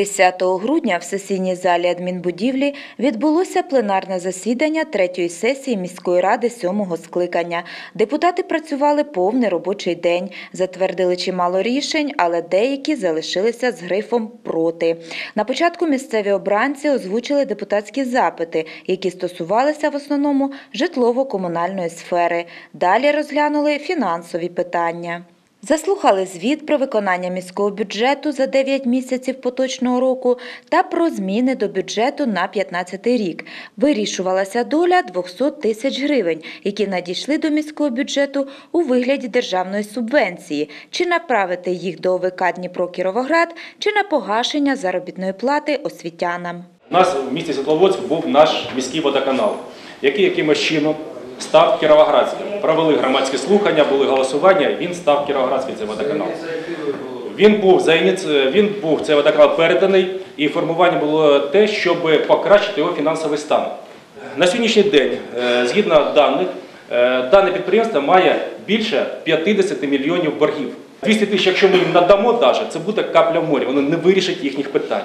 10 грудня в сесійній залі адмінбудівлі відбулося пленарне засідання третьої сесії міської ради сьомого скликання. Депутати працювали повний робочий день, затвердили чимало рішень, але деякі залишилися з грифом проти. На початку місцеві обранці озвучили депутатські запити, які стосувалися в основному житлово-комунальної сфери. Далі розглянули фінансові питання. Заслухали звіт про виконання міського бюджету за 9 місяців поточного року та про зміни до бюджету на 2015 рік. Вирішувалася доля 200 тисяч гривень, які надійшли до міського бюджету у вигляді державної субвенції, чи направити їх до ОВК Дніпро Кіровоград, чи на погашення заробітної плати освітянам. У нас в місті Світловодськ був наш міський водоканал, який якимось чином став Кіровоградським. Провели громадські слухання, були голосування, він став Кіровоградський цей водоканал. Він був за ініці- він був цей водоканал переданий, і формування було те, щоб покращити його фінансовий стан. На сьогоднішній день, е, згідно даних, е, дане підприємство має більше 50 мільйонів боргів. 200 тисяч, якщо ми їм надамо, даже, це буде капля в морі, воно не вирішить їхніх питань.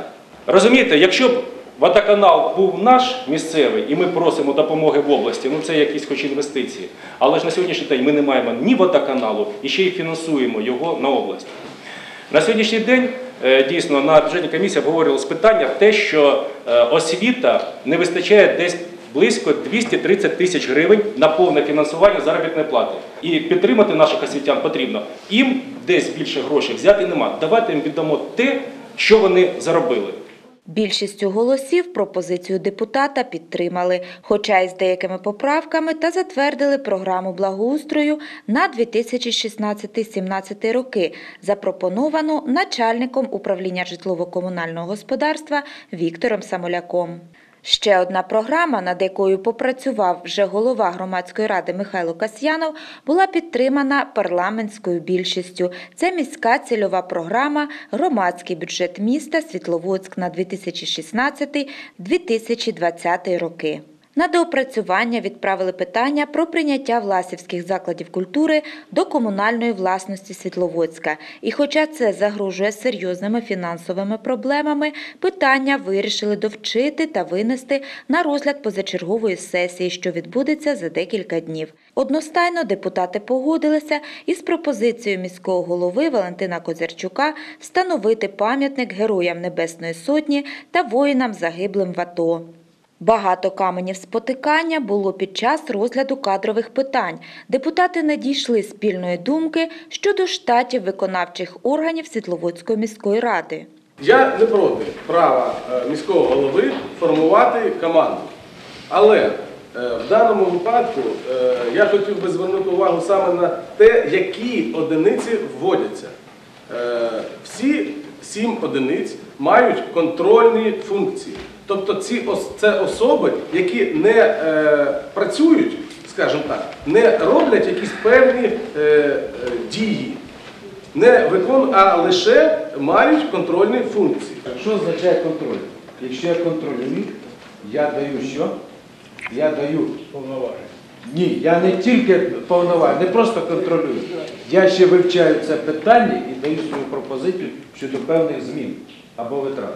Розумієте, якщо б водоканал був наш місцевий, і ми просимо допомоги в області, ну це якісь хоч інвестиції. Але ж на сьогоднішній день ми не маємо ні водоканалу, і ще й фінансуємо його на область. На сьогоднішній день е, дійсно на бюджетній комісії обговорювалось питання те, що е, освіта не вистачає десь близько 230 тисяч гривень на повне фінансування заробітної плати. І підтримати наших освітян потрібно. Їм десь більше грошей взяти нема. Давайте їм віддамо те, що вони заробили. Більшістю голосів пропозицію депутата підтримали, хоча й з деякими поправками та затвердили програму благоустрою на 2016-17 роки, запропоновану начальником управління житлово-комунального господарства Віктором Самоляком. Ще одна програма, над якою попрацював вже голова громадської ради Михайло Касьянов, була підтримана парламентською більшістю. Це міська цільова програма Громадський бюджет міста Світловодськ на 2016-2020 роки. На доопрацювання відправили питання про прийняття власівських закладів культури до комунальної власності Світловодська. І хоча це загрожує серйозними фінансовими проблемами, питання вирішили довчити та винести на розгляд позачергової сесії, що відбудеться за декілька днів. Одностайно депутати погодилися із пропозицією міського голови Валентина Козярчука встановити пам'ятник героям Небесної Сотні та воїнам загиблим в АТО. Багато каменів спотикання було під час розгляду кадрових питань. Депутати не дійшли спільної думки щодо штатів виконавчих органів Світловодської міської ради. Я не проти права е, міського голови формувати команду. Але е, в даному випадку е, я хотів би звернути увагу саме на те, які одиниці вводяться. Всі сім одиниць мають контрольні функції. Тобто ці це особи, які не е, працюють, скажімо так, не роблять якісь певні е, е, дії, не виконують, а лише мають контрольні функції. Що означає контроль? Якщо я контролюю, я даю що? Я даю повноваження. Ні, я не тільки повноваження, не просто контролюю. Я ще вивчаю це питання і даю свою пропозицію щодо певних змін або витрат.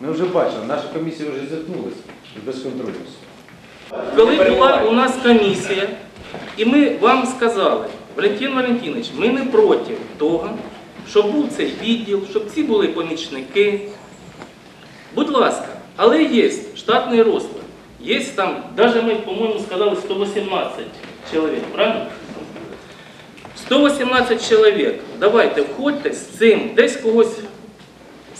Ми вже бачили, наша комісія вже зіткнулася з безконтрольністю. Коли була у нас комісія, і ми вам сказали, Валентин Валентинович, ми не проти того, щоб був цей відділ, щоб ці були помічники. Будь ласка, але є штатний розклад. Є там, навіть ми, по-моєму, сказали 118 чоловік, правильно? 118 чоловік. Давайте входьте з цим, десь когось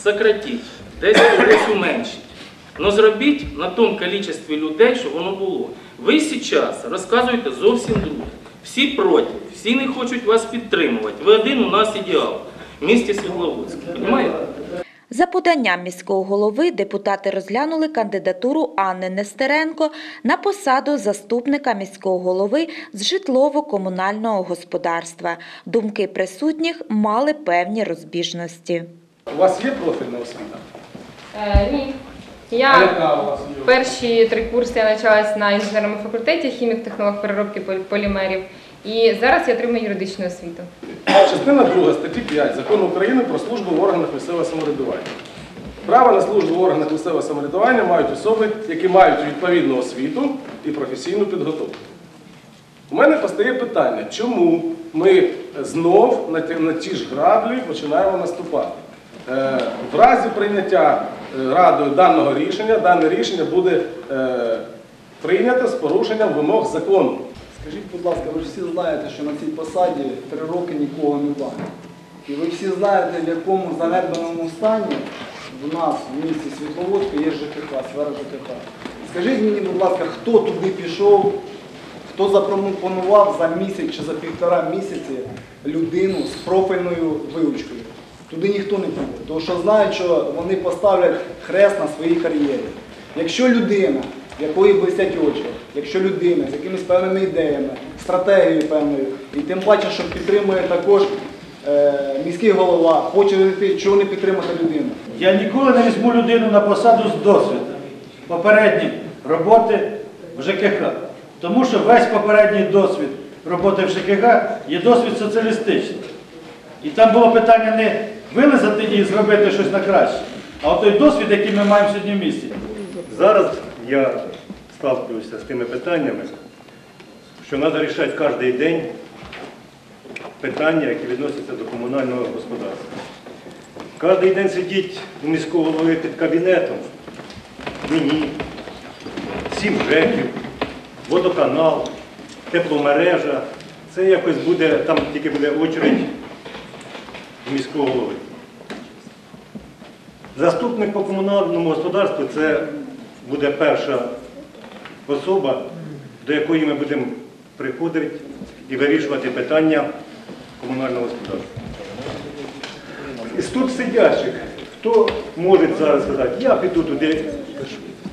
сократіть, десь когось уменшіть. Но зробіть на тому кількості людей, щоб воно було. Ви зараз розказуєте зовсім друге. Всі проти, всі не хочуть вас підтримувати. Ви один у нас ідеал. В місті Світловодськ. Понимаєте? За поданням міського голови депутати розглянули кандидатуру Анни Нестеренко на посаду заступника міського голови з житлово-комунального господарства. Думки присутніх мали певні розбіжності. У вас є профільна освіта? Е, ні. А Я яка у вас є? перші три курси я навчалась на інженерному факультеті хімік технолог переробки полі- полімерів. І зараз я отримую юридичну освіту. Частина 2 статті 5 Закону України про службу в органах місцевого самоврядування. Право на службу в органах місцевого самоврядування мають особи, які мають відповідну освіту і професійну підготовку. У мене постає питання, чому ми знов на ті, на ті ж граблі починаємо наступати? Е, в разі прийняття е, Радою даного рішення, дане рішення буде е, прийнято з порушенням вимог закону. Скажіть, будь ласка, ви ж всі знаєте, що на цій посаді три роки нікого не було. І ви всі знаєте, в якому занедбаному стані в нас в місті Світловодську є ЖКХ, сфера ЖКХ. Скажіть мені, будь ласка, хто туди пішов, хто запропонував за місяць чи за півтора місяці людину з профільною вивчкою? Туди ніхто не піде, тому що знають, що вони поставлять хрест на своїй кар'єрі. Якщо людина, якої блистять очі, якщо людина з якимись певними ідеями, стратегією певною, і тим паче, що підтримує також е, міський голова, хоче йти, чого не підтримати людину? Я ніколи не візьму людину на посаду з досвіду попередньої роботи в ЖКХ. Тому що весь попередній досвід роботи в ЖКХ є досвід соціалістичний. І там було питання не вилизати і зробити щось на краще, а той досвід, який ми маємо сьогодні в місті. Зараз я сталкиваюся з тими питаннями, що треба рішати кожен день питання, які відносяться до комунального господарства. Кожен день сидіть у міського голови під кабінетом, мені, сім ЖЕКів, водоканал, тепломережа. Це якось буде, там тільки буде очередь міського голови. Заступник по комунальному господарству це буде перша особа, до якої ми будемо приходити і вирішувати питання комунального господарства. Із тут сидячих, хто може зараз сказати, я піду туди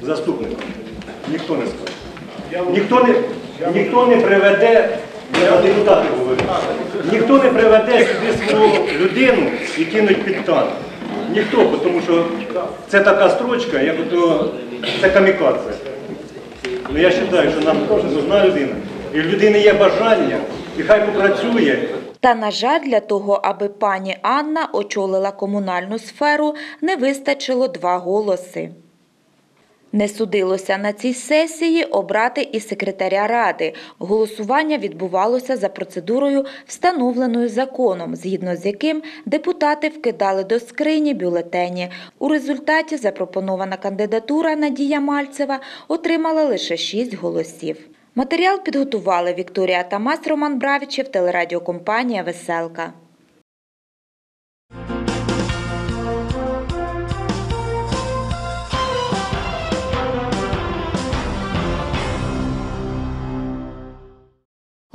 заступником? Ніхто не скаже. Ніхто не, ніхто не приведе, депутатів говорю, ніхто не приведе сюди свою людину і кинуть під танк. Ніхто, тому що це така строчка, як ото, це камікадзе. Ну я вважаю, що нам нужна людина. І в людини є бажання, і хай попрацює, Та, на жаль, для того, аби пані Анна очолила комунальну сферу, не вистачило два голоси. Не судилося на цій сесії обрати і секретаря ради. Голосування відбувалося за процедурою, встановленою законом, згідно з яким депутати вкидали до скрині бюлетені. У результаті запропонована кандидатура Надія Мальцева отримала лише 6 голосів. Матеріал підготували Вікторія Тамас, Роман Бравічев, телерадіокомпанія Веселка.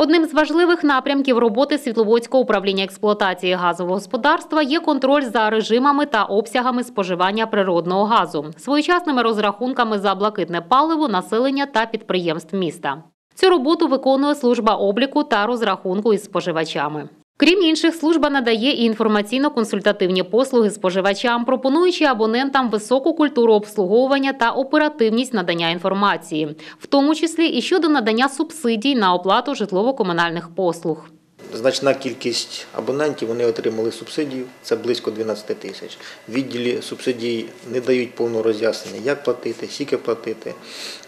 Одним з важливих напрямків роботи Світловодського управління експлуатації газового господарства є контроль за режимами та обсягами споживання природного газу, своєчасними розрахунками за блакитне паливо, населення та підприємств міста. Цю роботу виконує служба обліку та розрахунку із споживачами. Крім інших, служба надає і інформаційно-консультативні послуги споживачам, пропонуючи абонентам високу культуру обслуговування та оперативність надання інформації, в тому числі і щодо надання субсидій на оплату житлово-комунальних послуг. Значна кількість абонентів вони отримали субсидію, це близько 12 тисяч. Відділі субсидій не дають повного роз'яснення, як платити, скільки платити,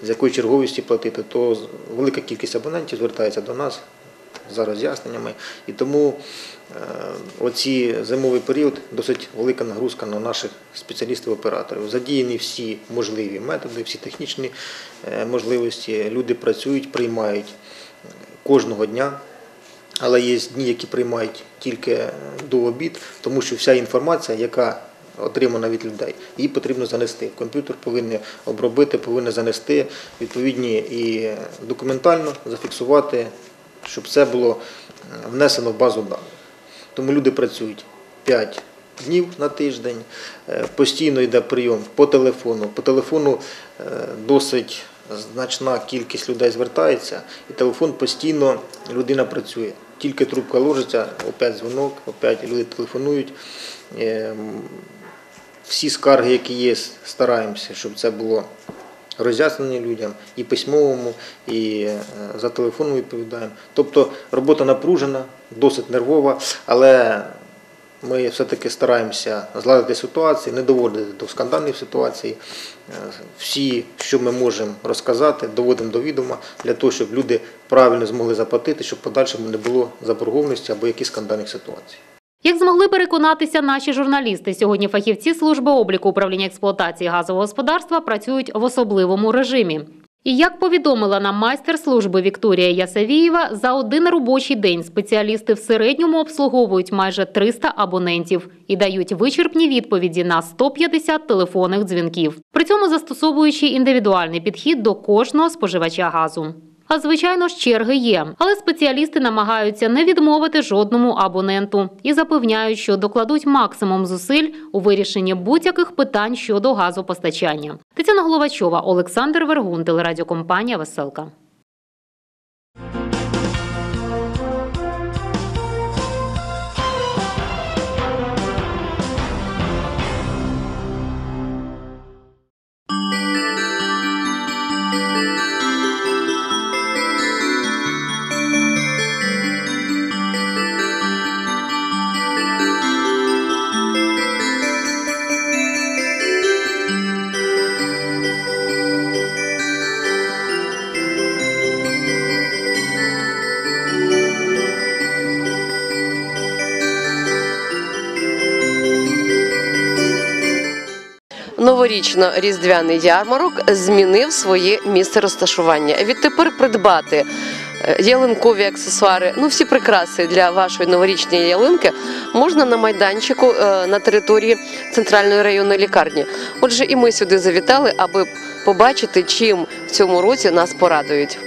з якої черговості платити, то велика кількість абонентів звертається до нас за роз'ясненнями. І тому е, оці зимовий період досить велика нагрузка на наших спеціалістів-операторів. Задіяні всі можливі методи, всі технічні е, можливості. Люди працюють, приймають кожного дня. Але є дні, які приймають тільки до обід, тому що вся інформація, яка отримана від людей, її потрібно занести. Комп'ютер повинен обробити, повинен занести відповідні і документально зафіксувати, щоб це було внесено в базу даних. Тому люди працюють 5 днів на тиждень, е, постійно йде прийом по телефону. По телефону е, досить значна кількість людей звертається, і телефон постійно людина працює. Тільки трубка ложиться, опять дзвонок, опять люди телефонують. Е, Всі скарги, які є, стараємося, щоб це було роз'яснення людям і письмовому, і е, за телефоном відповідаємо. Тобто робота напружена, досить нервова, але Ми все-таки стараємося зладити ситуацію, не доводити до скандальних ситуацій. Е, Всі, що ми можемо розказати, доводимо до відома для того, щоб люди правильно змогли заплатити, щоб подальшому не було заборгованості або якісь скандальних ситуацій. Як змогли переконатися наші журналісти, сьогодні фахівці служби обліку управління експлуатації газового господарства працюють в особливому режимі. І як повідомила нам майстер служби Вікторія Ясавієва, за один робочий день спеціалісти в середньому обслуговують майже 300 абонентів і дають вичерпні відповіді на 150 телефонних дзвінків, при цьому застосовуючи індивідуальний підхід до кожного споживача газу. А звичайно ж, черги є, але спеціалісти намагаються не відмовити жодному абоненту і запевняють, що докладуть максимум зусиль у вирішенні будь-яких питань щодо газопостачання. Тетяна Головачова, Олександр Вергун, телерадіокомпанія Веселка. Новорічно-різдвяний ярмарок змінив своє місце розташування. Відтепер придбати е, ялинкові аксесуари, ну всі прикраси для вашої новорічної ялинки можна на майданчику е, на території центральної районної лікарні. Отже, і ми сюди завітали, аби побачити, чим в цьому році нас порадують.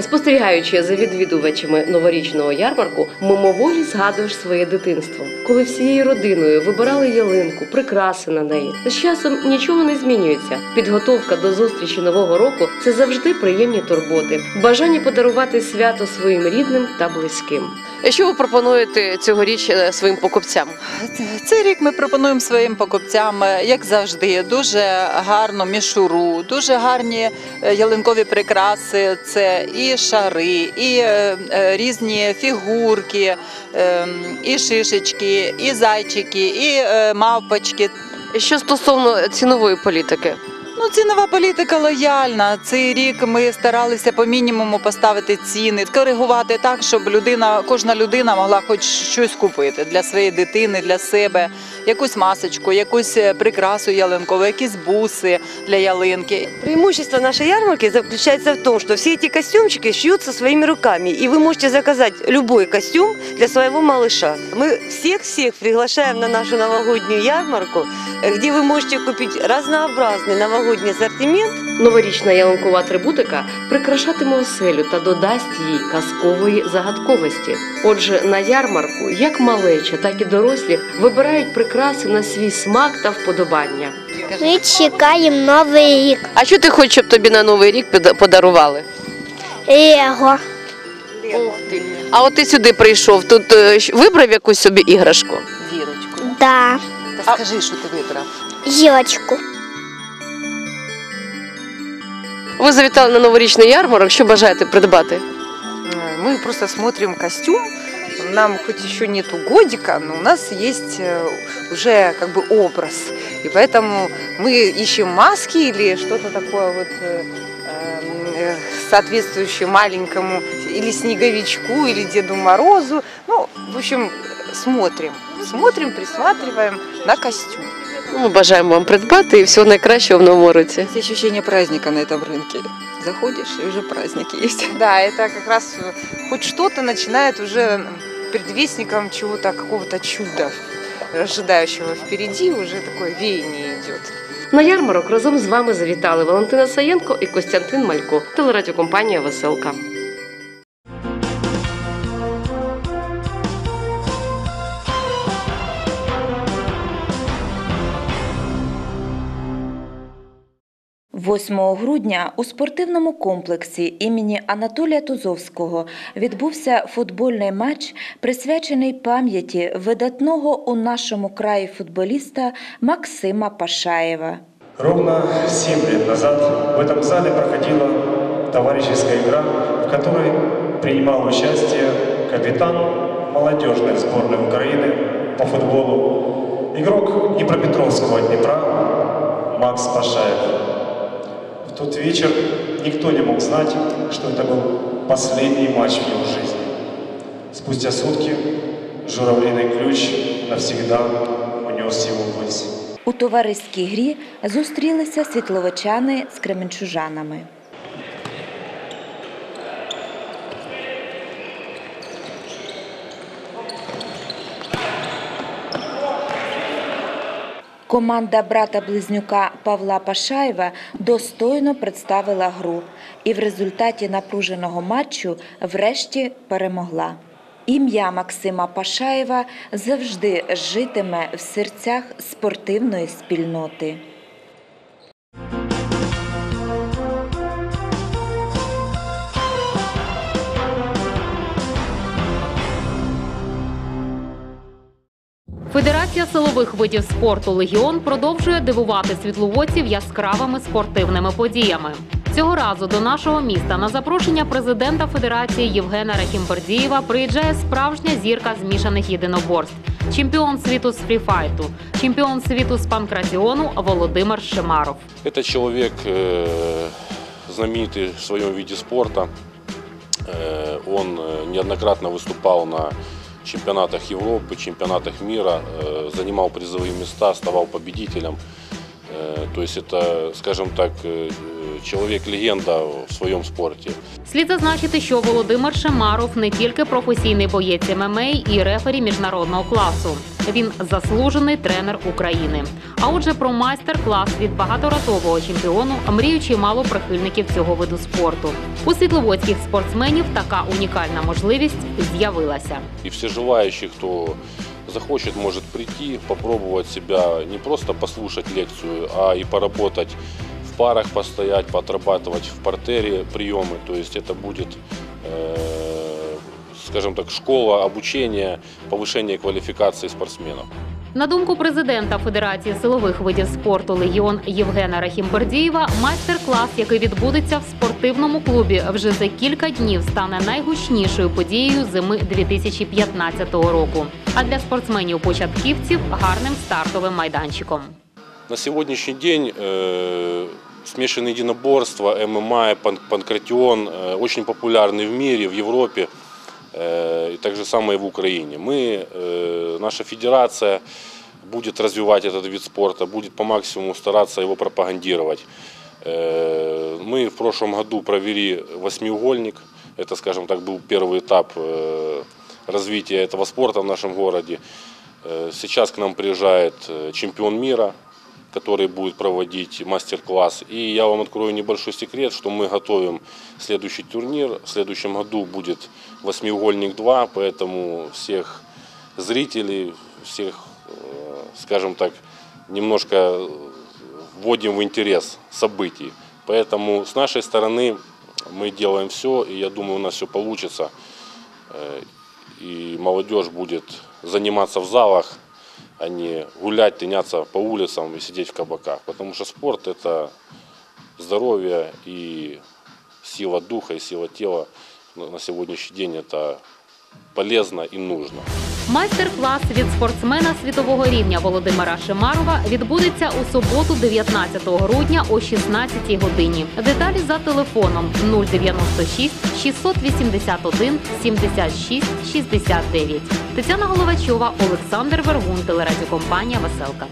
Спостерігаючи за відвідувачами новорічного ярмарку, мимоволі згадуєш своє дитинство, коли всією родиною вибирали ялинку, прикраси на неї. З часом нічого не змінюється. Підготовка до зустрічі нового року це завжди приємні турботи, бажання подарувати свято своїм рідним та близьким. Що ви пропонуєте цьогоріч е, своїм покупцям? Цей рік ми пропонуємо своїм покупцям, е, як завжди, дуже гарну мішуру, дуже гарні е, ялинкові прикраси. Це і шари, і різні фігурки, е, і шишечки, і зайчики, і мавпочки. Що стосовно цінової політики? Ну, цінова політика лояльна. Цей рік ми старалися по мінімуму поставити ціни, коригувати так, щоб людина, кожна людина могла хоч щось купити для своєї дитини, для себе, якусь масочку, якусь е, прикрасу ялинкову, якісь буси для ялинки. Преимущество нашей ярмарки заключается в том, что все эти костюмчики шьются своими руками, и вы можете заказать любой костюм для своего малыша. Мы всех-всех приглашаем на нашу новогоднюю ярмарку, э, где вы можете купить разнообразный новогодний ассортимент Новорічна ялинкова атрибутика прикрашатиме оселю та додасть їй казкової загадковості. Отже, на ярмарку як малеча, так і дорослі вибирають прикраси на свій смак та вподобання. Ми чекаємо новий рік. А що ти хочеш, щоб тобі на новий рік пода- подарували? Лего. Ух ти. А от ти сюди прийшов, тут е, щ- вибрав якусь собі іграшку? Зірочку. Да. Та скажи, що ти вибрав. Зірочку. Ви завітали на новорічний ярмарок, що бажаєте придбати? Мы просто смотрим костюм. Нам хоть еще нету годика, но у нас есть э, уже как бы образ. И поэтому мы ищем маски или что-то такое вот э, э, соответствующее маленькому или снеговичку, или Деду Морозу. Ну, в общем, смотрим. Смотрим, присматриваем на костюм. Ну, Ми бажаємо вам придбати і всього найкращого в новому році. Есть ощущение праздника на этом рынке. Заходишь, и уже праздник есть. Да, это как раз э, хоть что-то начинает уже предвестником чего-то, какого-то чуда, ожидающего впереди, уже такое веяние идет. На ярмарок разом з вами завітали Валентина Саєнко і Костянтин Малько, телерадіокомпанія Веселка. – 8 грудня у спортивному комплексі імені Анатолія Тузовського відбувся футбольний матч, присвячений пам'яті видатного у нашому краї футболіста Максима Пашаєва. Ровно 7 лет назад в этом зале проходила товарищеская игра, в которой принимал участие капитан молодежной сборной Украины по футболу, игрок Днепропетровского Днепра Макс Пашаев. В тот вечер никто не мог знать, что это был последний матч в его жизни. Спустя сутки журавлиный ключ навсегда унес его ввысь. У товариській грі зустрілися світловичани з кременчужанами. Команда брата-близнюка Павла Пашаєва достойно представила гру і в результаті напруженого матчу врешті перемогла. Ім'я Максима Пашаєва завжди житиме в серцях спортивної спільноти. Федерація силових видів спорту Легіон продовжує дивувати світловодців яскравими спортивними подіями. Цього разу до нашого міста на запрошення президента Федерації Євгена Рахімбердієва приїжджає справжня зірка змішаних єдиноборств, чемпіон світу з фріфайту, чемпіон світу з панкратіону Володимир Шимаров. Это человек э, знаменитый в своем виде спорта. Э, Он э, неоднократно выступал на чемпионатах Европы, чемпионатах мира, э, занимал призовые места, ставал победителем. Э, То есть это, скажем так, э, человек-легенда в своем спорте. Слід зазначити, що Володимир Шимаров не тільки професійний боєць ММА і рефері міжнародного класу. Він заслужений тренер України. А отже, про майстер-клас від багаторазового чемпіону мріють чимало прихильників цього виду спорту. У світловодських спортсменів така унікальна можливість з'явилася. И все желающие, кто захочет, может прийти, попробовать себя, не просто послушать лекцию, а и поработать в парах постоять, поотрабатывать в портере приемы. То есть это будет, э, скажем так, школа обучения, повышение квалификации спортсменов. На думку президента Федерації силових видів спорту Легіон Євгена Рахімбердієва, майстер-клас, який відбудеться в спортивному клубі вже за кілька днів, стане найгучнішою подією зими 2015 року. А для спортсменів-початківців гарним стартовим майданчиком. На сегодняшний день э, смешанные единоборства, ММА, пан- панкратион э, очень популярны в мире, в Европе э, и так же самое в Украине. Мы, э, наша федерация будет развивать этот вид спорта, будет по максимуму стараться его пропагандировать. Э, мы в прошлом году провели восьмиугольник. Это, скажем так, был первый этап э, развития этого спорта в нашем городе. Э, Сейчас к нам приезжает э, чемпион мира, который будет проводить мастер-класс. И я вам открою небольшой секрет, что мы готовим следующий турнир. В следующем году будет восьмиугольник 2, поэтому всех зрителей, всех, э, скажем так, немножко вводим в интерес событий. Поэтому с нашей стороны мы делаем все, и я думаю, у нас все получится. Э, И молодежь будет заниматься в залах, а не гулять, тыняться по улицам и сидеть в кабаках. Потому что спорт – это здоровье и сила духа, и сила тела. На на сегодняшний день это полезно и нужно. Майстер-клас від спортсмена світового рівня Володимира Шимарова відбудеться у суботу, 19 грудня о 16 годині. Деталі за телефоном 096 681 76 69. Тетяна Головачова, Олександр Вергун, телерадіокомпанія Веселка.